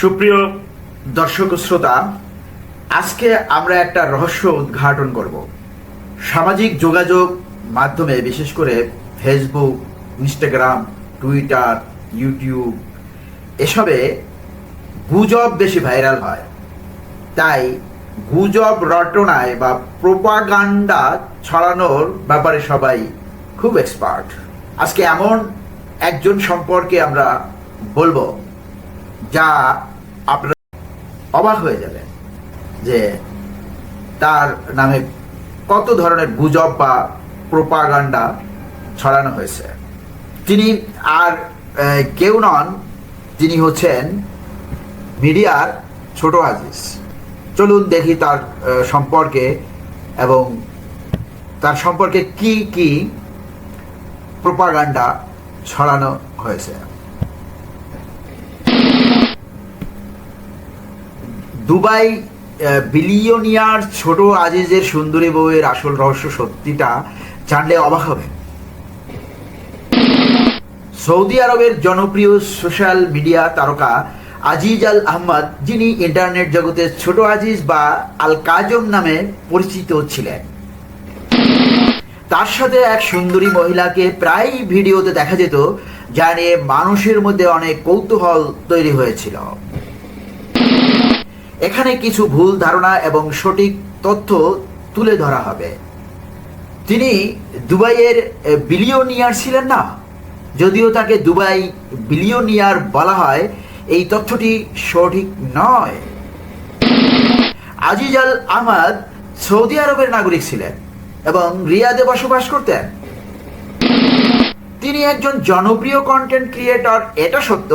সুপ্রিয় দর্শক শ্রোতা, আজকে আমরা একটা রহস্য উদ্ঘাটন করব। সামাজিক যোগাযোগ মাধ্যমে, বিশেষ করে ফেসবুক ইনস্টাগ্রাম টুইটার ইউটিউব এসবে গুজব বেশি ভাইরাল হয়। তাই গুজব রটনায় বা প্রোপাগান্ডা ছড়ানোর ব্যাপারে সবাই খুব এক্সপার্ট আজকে এমন একজন সম্পর্কে আমরা বলব। যা আপনারা অবাক হয়ে যাবেন যে তার নামে কত ধরনের গুজব বা প্রোপাগান্ডা ছড়ানো হয়েছে। তিনি আর কেউ নন তিনি হচ্ছেন মিডিয়ার ছোট আজিজ। চলুন দেখি তার সম্পর্কে এবং তার সম্পর্কে কি কি প্রোপাগান্ডা ছড়ানো হয়েছে। দুবাই বিলিয়নিয়ার ছোট আজিজের সুন্দরী বউয়ের আসল রহস্য সত্যিটা জানলে অবাক হবে। সৌদি আরবের জনপ্রিয় সোশ্যাল মিডিয়া তারকা আজিজ আল আহমদ, যিনি ইন্টারনেট জগতে ছোট আজিজ বা আল কাজম নামে পরিচিত ছিলেন। তার সাথে এক সুন্দরী মহিলাকে প্রায় ভিডিওতে দেখা যেত, যা নিয়ে মানুষের মধ্যে অনেক কৌতূহল তৈরি হয়েছিল। এখানে কিছু ভুল ধারণা এবং সঠিক তথ্য তুলে ধরা হবে। তিনি দুবাইয়ের বিলিয়নিয়ার ছিলেন না? যদিও তাকে দুবাই বিলিয়নিয়ার বলা হয়, এই তথ্যটি সঠিক নয়। আজিজ আল আহমদ সৌদি আরবের নাগরিক ছিলেন এবং রিয়াদে বসবাস করতেন। তিনি একজন জনপ্রিয় কন্টেন্ট ক্রিয়েটর এটা সত্য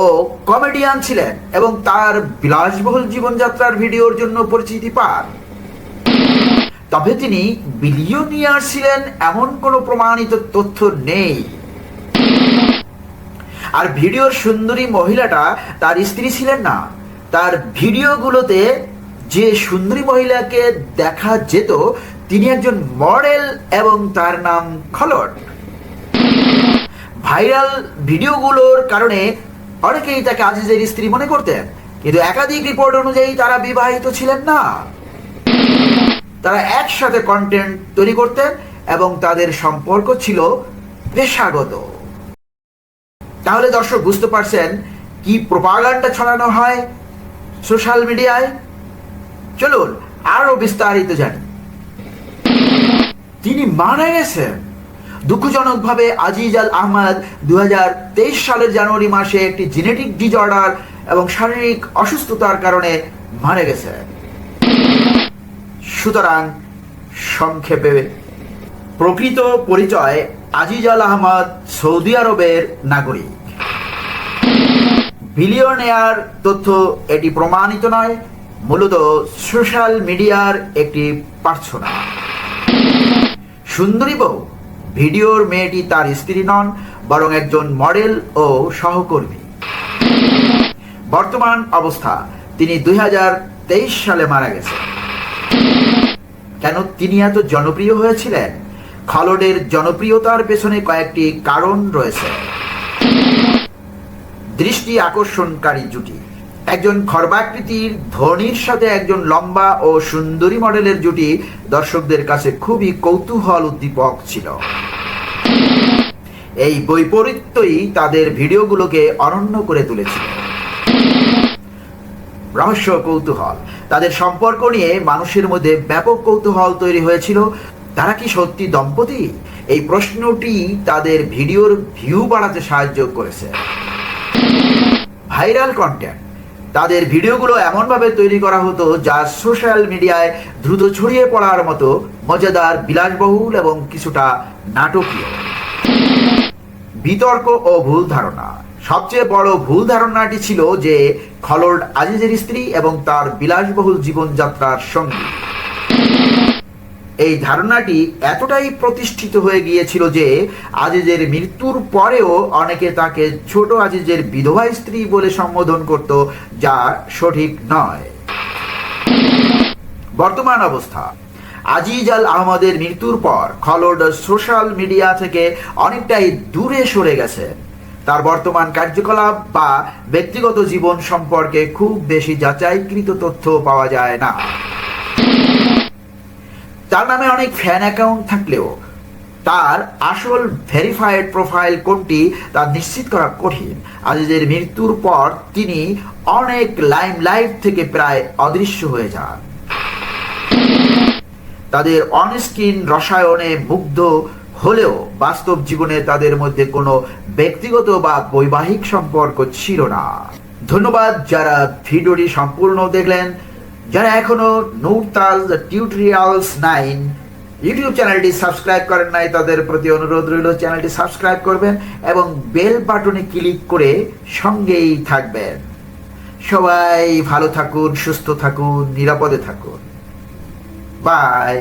ও কমেডিয়ান ছিলেন এবং তার বিলাসবহুল জীবনযাত্রার ভিডিওর জন্য পরিচিতি পান। তবে তিনি বিলিয়নিয়ার ছিলেন এমন কোনো প্রমাণিত তথ্য নেই। আর ভিডিওর সুন্দরী মহিলাটা তার স্ত্রী ছিলেন না। তার ভিডিওগুলোতে যে সুন্দরী মহিলাকে দেখা যেত, তিনি একজন মডেল এবং তার নাম খলট ভাইরাল ভিডিওগুলোর কারণে অনেকেই তাকে আজিজের স্ত্রী মনে করতেন, কিন্তু একাধিক রিপোর্ট অনুযায়ী তারা বিবাহিত ছিলেন না। তারা একসাথে কন্টেন্ট তৈরি করতেন এবং তাদের সম্পর্ক ছিল পেশাগত। তাহলে দর্শক, বুঝতে পারছেন কি প্রপাগান্ডা ছড়ানো হয় সোশ্যাল মিডিয়ায় চলুন আরও বিস্তারিত জানি। তিনি মারা গেছেন। দুঃখজনকভাবে আজিজ আল আহমদ দুই হাজার তেইশ সালের জানুয়ারি মাসে একটি জেনেটিক ডিজঅর্ডার এবং শারীরিক অসুস্থতার কারণে মারা গেছে। সুতরাং সংক্ষেপে প্রকৃত পরিচয় আজিজ আল আহমদ সৌদি আরবের নাগরিক। বিলিয়নেয়ার তথ্য এটি প্রমাণিত নয়, মূলত সোশ্যাল মিডিয়ার একটি প্রার্থনা সুন্দরী বউ ভিডিওর মেয়েটি তার স্ত্রী নন, বরং একজন মডেল ও সহকর্মী। বর্তমান অবস্থা, তিনি দুই হাজার তেইশ সালে মারা গেছেন। কেন তিনি এত জনপ্রিয় হয়েছিলেন? খালডের জনপ্রিয়তার পেছনে কয়েকটি কারণ রয়েছে। দৃষ্টি আকর্ষণকারী জুটি। একজন খর্বাকৃতির ধনির সাথে একজন লম্বা ও সুন্দরী মডেলের জুটি দর্শকদের কাছে খুবই কৌতূহল উদ্দীপক ছিল। এই বৈপরীত্যই তাদের ভিডিওগুলোকে অনন্য করে তুলেছিল। রহস্য কৌতূহল। তাদের সম্পর্ক নিয়ে মানুষের মধ্যে ব্যাপক কৌতূহল তৈরি হয়েছিল। তারা কি সত্যি দম্পতি? এই প্রশ্নটি তাদের ভিডিওর ভিউ বাড়াতে সাহায্য করেছে। ভাইরাল কন্টেন্ট তাদের ভিডিওগুলো এমনভাবে তৈরি করা হতো যা সোশ্যাল মিডিয়ায় দ্রুত ছড়িয়ে পড়ার মতো মজাদার, বিলাসবহুল এবং কিছুটা নাটকীয়। বিতর্ক ও ভুল ধারণা। সবচেয়ে বড় ভুল ধারণাটি ছিল যে খলড আজিজের স্ত্রী এবং তার বিলাসবহুল জীবনযাত্রার সঙ্গী। এই ধারণাটি এতটাই প্রতিষ্ঠিত হয়ে গিয়েছিল যে আজিজের মৃত্যুর পরেও অনেকে তাকে ছোট আজিজের বিধবা স্ত্রী বলে সম্বোধন করত যা সঠিক নয়। বর্তমান অবস্থা। আজিজ আল আহমদের মৃত্যুর পর খলড সোশ্যাল মিডিয়া থেকে অনেকটাই দূরে সরে গেছে। তার বর্তমান কার্যকলাপ বা ব্যক্তিগত জীবন সম্পর্কে খুব বেশি যাচাইকৃত তথ্য পাওয়া যায় না। তার নামে অনেক ফ্যান অ্যাকাউন্ট থাকলেও তার আসল ভেরিফাইড প্রোফাইল কোনটি তা নিশ্চিত করা কঠিন। আজিজের মৃত্যুর পর তিনি অনেক লাইমলাইট থেকে প্রায় অদৃশ্য হয়ে যান। তাদের অনস্ক্রিন রসায়নে মুগ্ধ হলেও বাস্তব জীবনে তাদের মধ্যে কোনো ব্যক্তিগত বা বৈবাহিক সম্পর্ক ছিল না। ধন্যবাদ যারা ভিডিওটি সম্পূর্ণ দেখলেন। যারা এখনও নূরতাল টিউটোরিয়ালস নাইন ইউটিউব চ্যানেলটি সাবস্ক্রাইব করেন নাই, তাদের প্রতি অনুরোধ রইল চ্যানেলটি সাবস্ক্রাইব করবেন এবং বেল বাটনে ক্লিক করে সঙ্গেই থাকবেন। সবাই ভালো থাকুন, সুস্থ থাকুন, নিরাপদে থাকুন। বাই